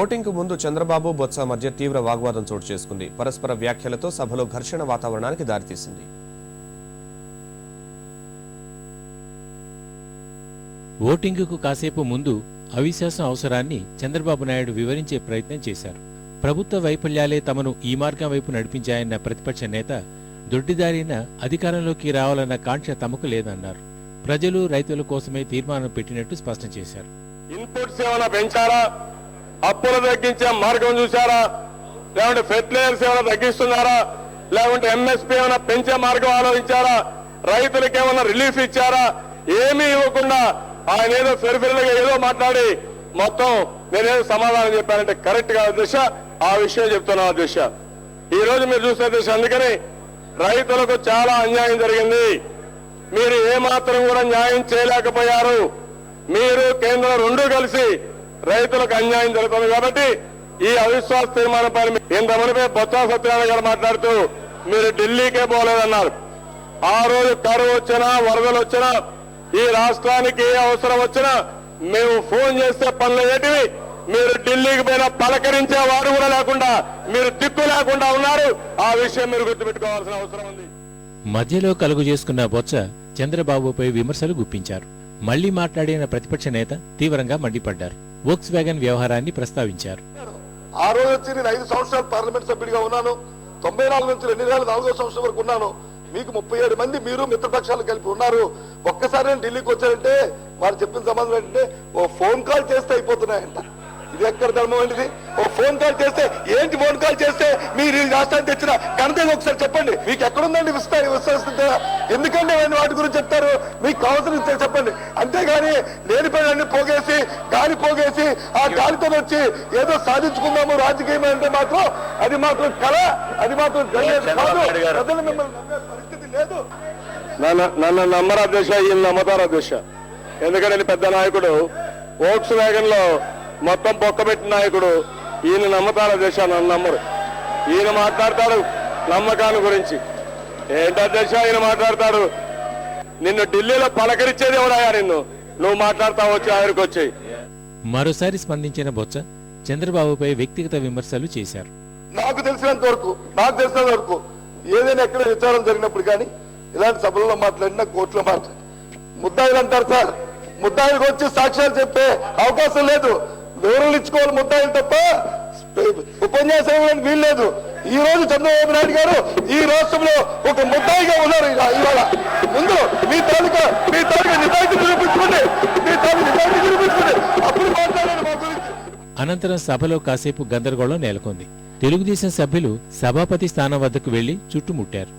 ఓటింగ్కు ముందు చంద్రబాబు బొత్స మధ్య తీవ్ర వాగ్వాదం చోటు చేసుకుంది. పరస్పర వ్యాఖ్యలతో సభలో ఘర్షణ వాతావరణానికి దారితీసింది. ఓటింగుకు కాసేపు ముందు అవిశ్వాసం అవసరాన్ని చంద్రబాబు నాయుడు వివరించే ప్రయత్నం చేశారు. ప్రభుత్వ వైఫల్యాలే తమను ఈ మార్గం వైపు నడిపించాయన్న ప్రతిపక్ష నేత దొడ్డిదారిన అధికారంలోకి రావాలన్న కాంక్ష తమకు లేదన్నారు. ప్రజలు రైతుల కోసమే తీర్మానం పెట్టినట్టు స్పష్టం చేశారు. ఇన్పుట్స్ ఏమైనా పెంచారా అప్పులు తగ్గించే మార్గం చూసారా లేకుంటే ఫెర్టిలైజర్స్ ఏమైనా తగ్గిస్తున్నారా? లేకుంటే ఎంఎస్పీ ఏమైనా పెంచే మార్గం ఆలోచించారా? రైతులకు ఏమైనా రిలీఫ్ ఇచ్చారా? ఏమీ ఇవ్వకుండా ఆయన ఏదో ఫెరిఫెరలుగా ఏదో మాట్లాడి మొత్తం నేనేదో సమాధానం చెప్పానంటే కరెక్ట్గా దిశ. ఆ విషయం చెప్తున్నా దిశ. ఈ రోజు మీరు చూసిన దిశ. అందుకని రైతులకు చాలా అన్యాయం జరిగింది. మీరు ఏమాత్రం కూడా న్యాయం చేయలేకపోయారు. మీరు కేంద్రం రెండు కలిసి రైతులకు అన్యాయం జరుగుతుంది కాబట్టి ఈ అవిశ్వాస తీర్మానం పైన ఇంతమందిపై బొత్స సత్యనారాయణ గారు మాట్లాడుతూ మీరు ఢిల్లీకే పోలేదన్నారు. ఆ రోజు కరువు వచ్చినా వరదలు వచ్చినా ఈ రాష్ట్రానికి ఏ అవసరం వచ్చినా మేము ఫోన్ చేస్తే పనులు ఏంటివి? మీరు ఢిల్లీకి పోయిన పలకరించే వారు కూడా లేకుండా మీరు దిక్కు లేకుండా ఉన్నారు. ఆ విషయం మీరు గుర్తుపెట్టుకోవాల్సిన అవసరం ఉంది. మధ్యలో కలుగు చేసుకున్న బొత్స చంద్రబాబుపై విమర్శలు గుప్పించారు. మళ్ళీ మాట్లాడిన ప్రతిపక్ష నేత తీవ్రంగా మండిపడ్డారు. వోక్స్ వ్యాగన్ వ్యవహారాన్ని ప్రస్తావించారు. ఆ రోజు వచ్చి నేను ఐదు సంవత్సరాలు పార్లమెంట్ సభ్యుడిగా ఉన్నాను. తొంభై నాలుగు నుంచి రెండు వేల నాలుగో సంవత్సరం వరకు ఉన్నాను. మీకు ముప్పై ఏడు మంది మీరు మిత్రపక్షాలు కలిపి ఉన్నారు. ఒక్కసారి నేను ఢిల్లీకి వచ్చానంటే వారు చెప్పిన సంబంధం ఏంటంటే ఓ ఫోన్ కాల్ చేస్తే అయిపోతున్నాయంట. ఇది ఎక్కడ ధర్మం అండి ఓ ఫోన్ కాల్ చేస్తే ఏంటి ఫోన్ కాల్ చేస్తే? మీరు ఈ రాష్ట్రానికి తెచ్చిన ఘనత ఒకసారి చెప్పండి. మీకు ఎక్కడుందండి విస్తా- విశ్వసిస్తుందా ఎందుకంటే వాటి గురించి చెప్తారు? మీకు కావాల్సిన చెప్పండి. అంతేగాని లేనిపోయిన అన్ని పోగేసి గాలి పోగేసి ఆ గాలితో వచ్చి ఏదో సాధించుకుందాము రాజకీయం అంటే మాత్రం అది మాత్రం కళ అది మాత్రం ప్రజలు మిమ్మల్ని నమ్మే పరిస్థితి లేదు. నన్ను నన్ను నమ్మరా దిశ ఈయన నమ్మతారా దిశ? ఎందుకంటే ఈయన పెద్ద నాయకుడు. ఓక్స్ వ్యాగన్లో మొత్తం పొక్కబెట్టిన నాయకుడు. ఈయన నమ్మతారా దిశ? నన్ను నమ్మరు. ఈయన మాట్లాడతాడు నమ్మకాన్ని గురించి. ఏంటో దిశ? ఈయన మాట్లాడతాడు. నిన్ను ఢిల్లీలో పలకరించేది ఎవడాయా నిన్ను? నువ్వు మాట్లాడతా వచ్చి ఆయనకు వచ్చి మరోసారి స్పందించిన బొత్స చంద్రబాబుపై వ్యక్తిగత విమర్శలు చేశారు. నాకు తెలిసినంత వరకు నాకు తెలిసినంత వరకు ఏదైనా ఎక్కడ విచారం జరిగినప్పుడు కానీ ఇలాంటి సభల్లో మాట్లాడినా కోర్టులో మాట్లాడి ముద్దాయిలు అంటారు సార్. ముద్దాయిలకు వచ్చి సాక్ష్యాలు చెప్పే అవకాశం లేదు. వివరాలు ఇచ్చుకోవాలి ముద్దాయిలు తప్ప ఉపన్యాసం వీల్లేదు. ఈ రోజు చంద్రబాబు నాయుడు గారు ఈ రాష్ట్రంలో ఒక ముద్దాయిగా మీ తాలూకా మీ తాలూకా నిజాయితీ నిరూపించుకోండి మీ తాలూకా నిజాయితీ నిరూపించుకోండి అప్పుడు మాట్లాడాలి మా గురించి. అనంతరం సభలో కాసేపు గందరగోళం నెలకొంది. తెలుగుదేశం సభ్యులు సభాపతి స్థానం వద్దకు వెళ్ళి చుట్టుముట్టారు.